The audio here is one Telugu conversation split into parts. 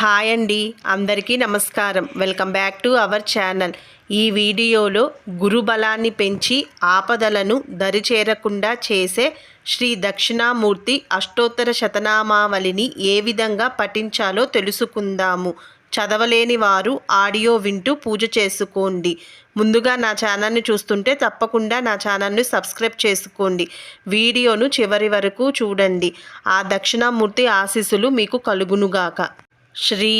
హాయ్ అండి. అందరికీ నమస్కారం. Welcome back to our channel. ఈ వీడియోలో గురుబలాన్ని పెంచి ఆపదలను దరిచేరకుండా చేసే శ్రీ దక్షిణామూర్తి అష్టోత్తర శతనామావళిని ఏ విధంగా పఠించాలో తెలుసుకుందాము. చదవలేని వారు ఆడియో వింటూ పూజ చేసుకోండి. ముందుగా నా ఛానల్ని చూస్తుంటే తప్పకుండా నా ఛానల్ని సబ్స్క్రైబ్ చేసుకోండి. వీడియోను చివరి వరకు చూడండి. ఆ దక్షిణామూర్తి ఆశీస్సులు మీకు కలుగునుగాక. శ్రీ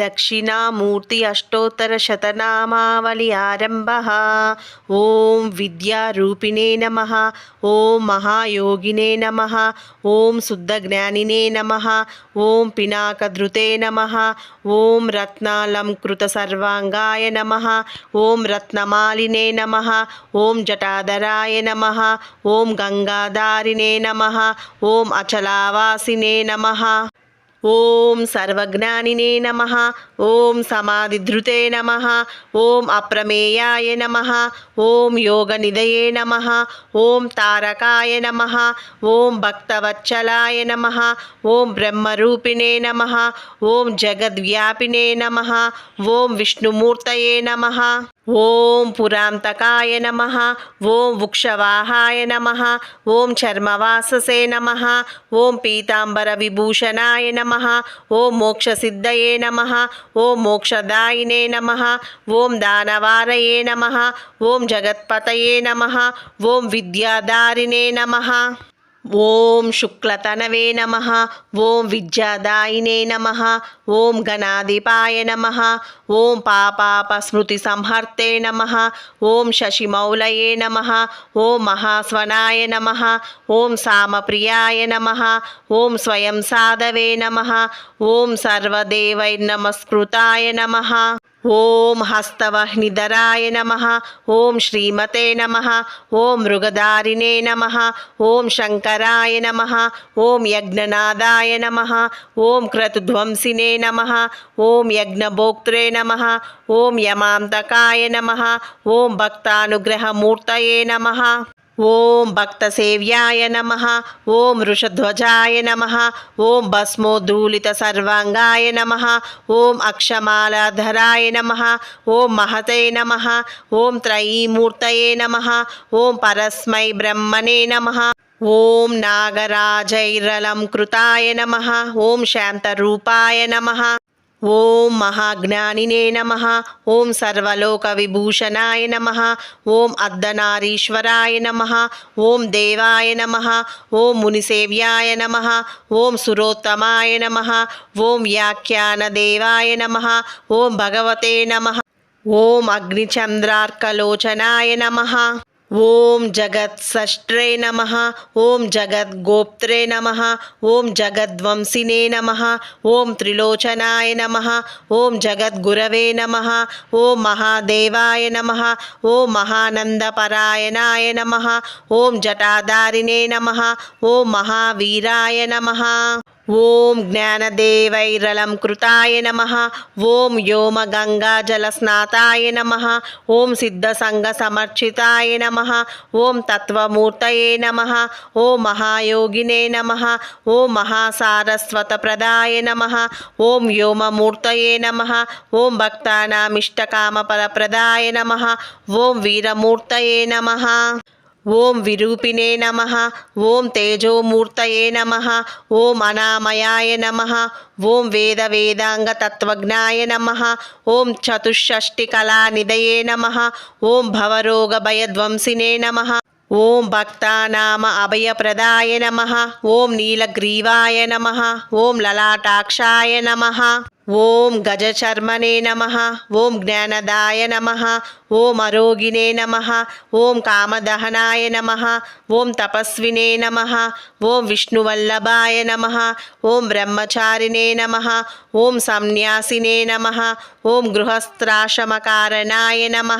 దక్షిణామూర్తి అష్టోత్తర శతనామావళి ఆరంభ ఓం విద్యారూపిణే నమ ఓం మహాయోగినే నమ ఓం శుద్ధజ్ఞానినే నమ ఓం పినాకధృతే నమ ఓం రత్నాలంకృత సర్వాంగాయ నమ ఓం రత్నమాలినే నమ ఓం జటాధరాయ నమ ఓం గంగాధారినే నమ ఓం అచలావాసినే నమ ఓం సర్వజ్ఞానినే నమ ఓం సమాధిధృతే నమ ఓం అప్రమేయాయ నమ ఓం యోగనిదయే నమ ఓం తారకాయ నమ ఓం భక్తవత్సలాయ నమ ఓం బ్రహ్మరూపిణే నమ ఓం జగద్వ్యాపినే నమ ఓం విష్ణుమూర్తయే నమ. ఓం పురాంతకాయ నమ ఓం వృక్షవాహాయ నమ ఓం చర్మవాససే నమ ఓం పీతాంబర విభూషణాయ నమ ఓం మోక్షసిద్ధయే నమ ఓం మోక్షదాయినే నమ ఓం దానవారయే నమ ఓం జగత్పతయే నమ ఓం విద్యాదారిణే నమ. ఓం శుక్లతనవే నమ ఓం విద్యాదాయినే నమ ఓం గణాధిపాయ నమ ఓం పాపాప స్మృతి సంహర్తే నమ ఓం శశిమౌలయే నమ ఓం మహాస్వనాయ నమ ఓం సామప్రియాయ నమ ఓం స్వయం సాధవే నమ ఓం సర్వదేవైర్నమస్కృతాయ నమ. ఓం హస్తవహ్నిధరాయ నమ ఓం శ్రీమతే నమ ఓం మృగదారిణే నమ ఓం శంకరాయ నమ ఓం యజ్ఞనాదాయ నమ ఓం క్రతుధ్వంసినే నమ ఓం యజ్ఞభోక్త్రే నమ ఓం యమాంతకాయ నమ ఓం భక్తానుగ్రహమూర్తయే నమ ఓం భక్తసేవ్యాయ నమ ఓం వృషధ్వజాయ నమ ఓం భస్మోద్ధూలిత సర్వాంగాయ నమ ఓం అక్షమాలాధరాయ నమ ఓం మహతే నమ ఓం త్రయీమూర్తయే నమ ఓం పరస్మై బ్రహ్మణే నమ ఓం నాగరాజైరలం కృతాయ నమ ఓం శాంతరూపాయ నమ. ఓం మహాజ్ఞానినే నమ. ఓం సర్వలోక విభూషణాయ నమ. ఓం అర్ధనారీశ్వరాయ నమ. ఓం దేవాయ నమ. ఓం మునిసేవ్యాయ నమ. ఓం సురోత్తమాయ నమ. ఓం వ్యాఖ్యాన దేవాయ నమ. ఓం భగవతే నమ. ఓం అగ్నిచంద్రార్కలోచనాయ నమ. ఓం జగత్ సష్ట్రే నమ ఓం జగద్ గోప్త్రే నమ ఓం జగద్వంశినే నమ ఓం త్రిలోచనాయ నమ ఓం జగద్గురవే నమ ఓం మహాదేవాయ నమ ఓం మహానందపరాయణాయ నమ ఓం జటాధారిణే నమ ఓం మహావీరాయ నమ. ఓం జ్ఞానదేవైరలం కృతాయ నమ. ఓం వ్యోమ వ్యోమగంగాజలస్నాతాయ నమ. ఓం సిద్ధసంగ సమర్చితాయ నమ. ఓం తత్వమూర్తయే నమ. ఓం మహాయోగినే నమ. ఓం మహాసారస్వతప్రదాయ నమ. ఓం వ్యోమమూర్తయే నమ. ఓం భక్తానామిష్టకామపద ప్రదాయ నమ. ఓం వీరమూర్తయే నమ. ఓం విరూపిణే నమ ఓం తేజోమూర్తయే నమ ఓం అనామయాయ నమ ఓం వేద వేదాంగ తత్వజ్ఞాయ నమ ఓం చతుషష్టి చతుషష్టికళానిదయే నమ ఓం భవరోగ భయధ్వంసినే నమ ఓం భక్తానామ అభయప్రదాయ నమ ఓం నీలగ్రీవాయ నమ ఓం లలాటాక్షాయ నమ. ఓం గజచర్మనే నమ ఓం జ్ఞానదాయ నమ ఓం అరోగినే నమ ఓం కామదహనాయ నమ ఓం తపస్వినే నమ ఓం విష్ణువల్లభాయ నమ ఓం బ్రహ్మచారిణే నమ ఓం సన్యాసినే నమ ఓం గృహస్థాశ్రమకారణాయ నమ.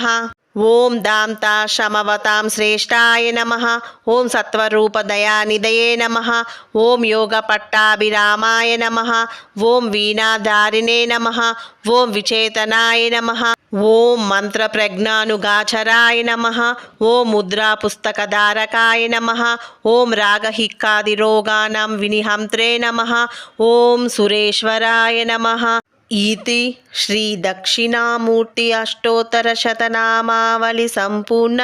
ఓం దాంతా శమవతాం శ్రేష్టాయ నమ. ఓం సత్వరూపదయానిదయే నమ. ఓం యోగ పట్టాభిరామాయ నమ. ఓం వీణాధారిణే నమ. ఓం విచేతనాయ నమ. ఓం మంత్రప్రజ్ఞానుగాచరాయ నమ. ఓం ముద్రాపుస్తకధారకాయ నమ. ఓం రాగహిక్కాదిరోగానం వినిహంత్రే నమ. ఓం సురేశ్వరాయ నమ. ఈతి శ్రీ దక్షిణామూర్తి అష్టోత్తర సంపూర్ణ.